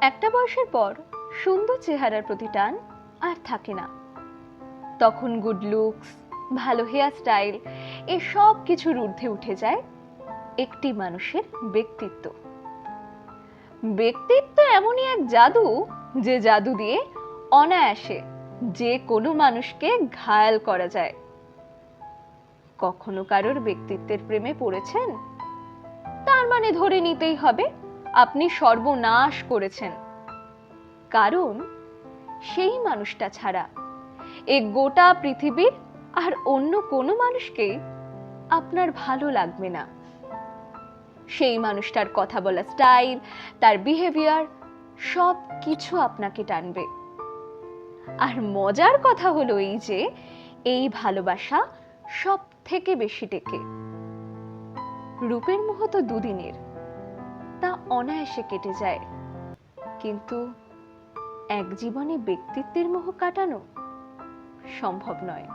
একটা বয়সের পর সুন্দর চেহারার প্রতি টান আর থাকে না। তখন গুড লুকস ভালো হেয়ার স্টাইল এসব কিছুর ঊর্ধ্বে উঠে যায় একটি মানুষের ব্যক্তিত্ব। ব্যক্তিত্ব এমনই এক জাদু যে জাদু দিয়ে অনায়াসে যে কোনো মানুষকে ঘায়াল করা যায়। কখনো কারোর ব্যক্তিত্বের প্রেমে পড়েছেন? তার মানে ধরে নিতেই হবে আপনি সর্বনাশ করেছেন। কারণ সেই মানুষটা ছাড়া এ গোটা পৃথিবীর আর অন্য কোনো মানুষকে আপনার ভালো লাগবে না। সেই মানুষটার কথা বলা স্টাইল, তার বিহেভিয়ার সব কিছু আপনাকে টানবে। আর মজার কথা হলো এই যে, এই ভালোবাসা সব থেকে বেশি টেকে। রূপের মোহ তো দুদিনের। অনায়াসে কেটে যায়। কিন্তু এক জীবনে ব্যক্তিত্বের মোহ কাটানো সম্ভব নয়।